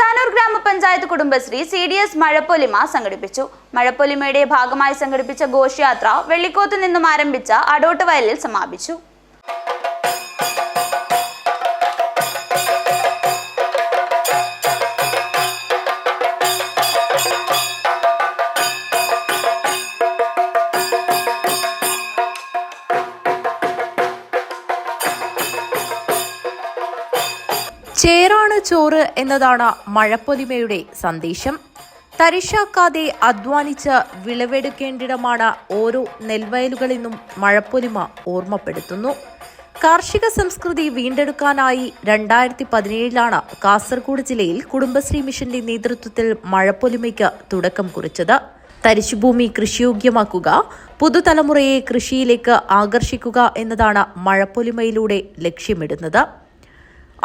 അജാനൂർ ഗ്രാമപഞ്ചായത്ത് Kudumbashree C D S മഴപ്പൊലിമ സംഘടിപ്പിച്ചു. മഴപ്പൊലിമയുടെ ഭാഗമായി സംഘടിപ്പിച്ച ഘോഷയാത്ര വെള്ളിക്കോത്ത് നിന്നും ആരംഭിച്ച അടോട്ട് വയലിൽ സമാപിച്ചു. ചേറാണ് ചോറ് എന്നതാണ് മഴപ്പൊലിമയുടെ സന്ദേശം. തരിശാക്കാതെ അധ്വാനിച്ച് വിളവെടുക്കേണ്ടിടമാണ് ഓരോ നെൽവയലുകളെന്നും മഴപ്പൊലിമ ഓർമ്മപ്പെടുത്തുന്നു. കാർഷിക സംസ്കൃതി വീണ്ടെടുക്കാനായി രണ്ടായിരത്തി പതിനേഴിലാണ് കാസർഗോഡ് ജില്ലയിൽ കുടുംബശ്രീ മിഷന്റെ നേതൃത്വത്തിൽ മഴപ്പൊലിമയ്ക്ക് തുടക്കം കുറിച്ചത്. തരിശുഭൂമി കൃഷിയോഗ്യമാക്കുക പുതുതലമുറയെ കൃഷിയിലേക്ക് ആകർഷിക്കുക എന്നതാണ് മഴപ്പൊലിമയിലൂടെ ലക്ഷ്യമിടുന്നത്.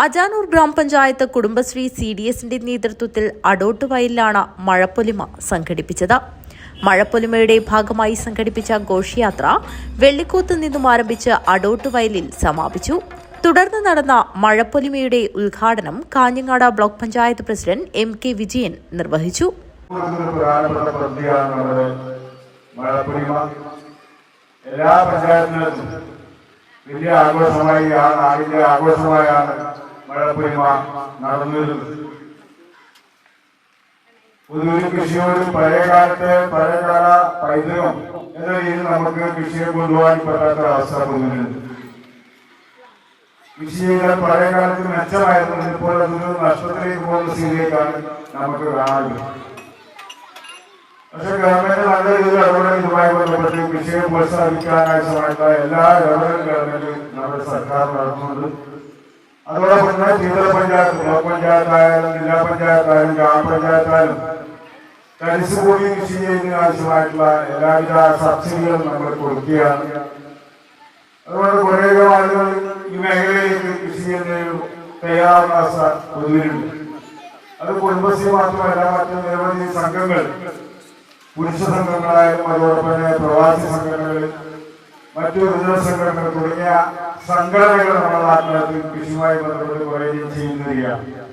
അജാനൂർ ഗ്രാമപഞ്ചായത്ത് കുടുംബശ്രീ സി ഡി എസിന്റെ നേതൃത്വത്തിൽ അടോട്ട് വയലിലാണ് മഴപ്പൊലിമ സംഘടിപ്പിച്ചത്. മഴപ്പൊലിമയുടെ ഭാഗമായി സംഘടിപ്പിച്ച ഘോഷയാത്ര വെള്ളിക്കോത്ത് നിന്നും ആരംഭിച്ച് അടോട്ട് വയലിൽ സമാപിച്ചു. തുടർന്ന് നടന്ന മഴപ്പൊലിമയുടെ ഉദ്ഘാടനം Kanhangad block panchayat president M K Vijayan നിർവഹിച്ചു. എല്ലാ പഞ്ചായത്തിലും വലിയ ആഘോഷമായി ആ നാടിന്റെ ആഘോഷമായാണ് മഴപ്പൊലിമ നടന്നിരുന്നത്. പുതുവിൽ പൊതുവെ കൃഷിയോട് പഴയ കാലത്തെ പഴയകാല പൈതൃകം എന്ന രീതിയിൽ നമുക്ക് കൃഷിയെ കൊണ്ടുപോകാൻ പറ്റാത്ത അവസ്ഥ പൊതുവിലുണ്ട് കൃഷിയുടെ പഴയ കാലത്ത് മെച്ചമായിരുന്നു ഇപ്പോൾ അതൊരു നഷ്ടത്തിലേക്ക് പോകുന്ന സ്ഥിതിയിലേക്കാണ് നമുക്ക് കാണാറുള്ളത് പക്ഷെ ഗവൺമെന്റ് നല്ല രീതിയിൽ ഇടപെടൽ ഇതുമായി ബന്ധപ്പെട്ട് കൃഷിയെ പ്രോത്സാഹിപ്പിക്കാനായി ശ്രമിക്കുന്ന എല്ലാ ഇടപെടലും ഗവൺമെന്റ് നമ്മുടെ സർക്കാർ നടത്തുന്നുണ്ട്. അതോടൊപ്പം തന്നെ ജില്ലാ പഞ്ചായത്ത് ബ്ലോക്ക് പഞ്ചായത്തായാലും ജില്ലാ പഞ്ചായത്തായാലും ഗ്രാമപഞ്ചായത്തായാലും തരിശുകൂടി കൃഷി ചെയ്യുന്നതിന് ആവശ്യമായിട്ടുള്ള എല്ലാവിധ സബ്സിഡികളും നമ്മൾ കൊടുക്കുകയാണ്. അതുകൊണ്ട് കുറേ ആളുകൾ ഈ മേഖലയിലേക്ക് കൃഷി ചെയ്യുന്ന തയ്യാറാവുന്ന അവസ്ഥ പൊതുവിലുണ്ട്. അത് കുടുംബശ്രീ മാത്രമല്ല മറ്റ് നിരവധി സംഘങ്ങൾ പുരുഷ സംഘങ്ങളായാലും അതോടൊപ്പം തന്നെ പ്രവാസി സംഘടനകൾ മറ്റു വിരുദ്ധ സംഘടനകൾ തുടങ്ങിയ സംഘടനകൾ നമ്മുടെ നാട്ടിനകത്ത് കൃഷിയുമായി ബന്ധപ്പെട്ട് കുറേ ചെയ്യുന്നതാണ്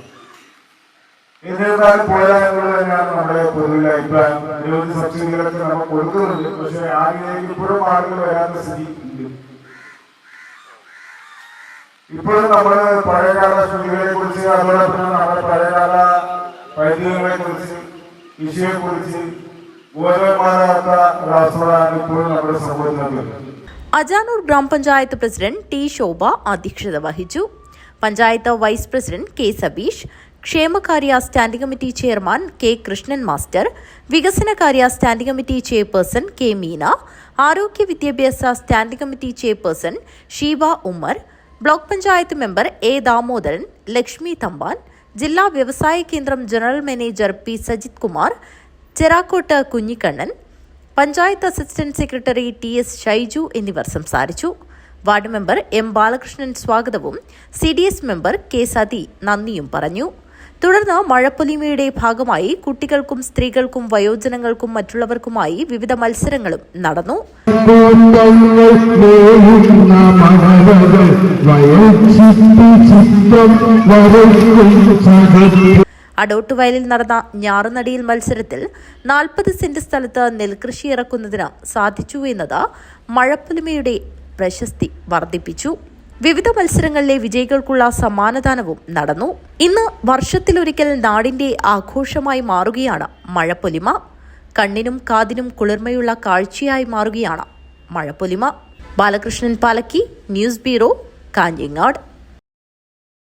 എന്നിരുന്നാലും പോരാ എന്നുള്ളത് തന്നെയാണ് നമ്മുടെ പൊതുവിലെ അഭിപ്രായം. നിരവധി സബ്സിഡികളൊക്കെ നമ്മൾ കൊടുക്കുന്നുണ്ട്. പക്ഷെ ആദ്യത്തേക്ക് ഇപ്പോഴും ആളുകൾ വരാത്ത സ്ഥിതി ഇപ്പോഴും നമ്മൾ പഴയകാല സ്മൃതികളെ കുറിച്ച് അതോടൊപ്പം നമ്മുടെ പഴയകാല വൈദ്യുതികളെ കുറിച്ച് കൃഷിയെ കുറിച്ച് ഒരവസ്ഥകളാണ് ഇപ്പോഴും നമ്മുടെ അജാനൂർ ഗ്രാമപഞ്ചായത്ത് പ്രസിഡന്റ് ടി ശോഭ അധ്യക്ഷത വഹിച്ചു. Panchayat vice president K Sabeesh ക്ഷേമകാര്യ standing committee chairman K Krishnan master വികസനകാര്യ standing committee chairperson K Meena ആരോഗ്യ വിദ്യാഭ്യാസ standing committee chairperson Sheeba Ummer block panchayat member A Damodaran Lakshmi Thampan ജില്ലാ വ്യവസായ കേന്ദ്രം general manager P Sajith Kumar Cherakkot Kunhikannan panchayat assistant secretary T S Shaiju എന്നിവർ സംസാരിച്ചു. Ward member M Balakrishnan സ്വാഗതവും C D S member K Sathi നന്ദിയും പറഞ്ഞു. തുടർന്ന് മഴപ്പൊലിമയുടെ ഭാഗമായി കുട്ടികൾക്കും സ്ത്രീകൾക്കും വയോജനങ്ങൾക്കും മറ്റുള്ളവർക്കുമായി വിവിധ മത്സരങ്ങളും നടന്നു. അടോട്ടുവയലിൽ നടന്ന ഞാറുനടിയിൽ മത്സരത്തിൽ നാൽപ്പത് സെന്റ് സ്ഥലത്ത് നെൽകൃഷി ഇറക്കുന്നതിന് സാധിച്ചു എന്നത് മഴപ്പുലിമയുടെ പ്രശസ്തി വർദ്ധിപ്പിച്ചു. വിവിധ മത്സരങ്ങളിലെ വിജയികൾക്കുള്ള സമ്മാനദാനവും നടന്നു. ഇന്ന് വർഷത്തിലൊരിക്കൽ നാടിന്റെ ആഘോഷമായി മാറുകയാണ് മഴപ്പൊലിമ. കണ്ണിനും കാതിനും കുളിർമയുള്ള കാഴ്ചയായി മാറുകയാണ് മഴപ്പൊലിമ. Balakrishnan Palakki news bureau Kanhangad.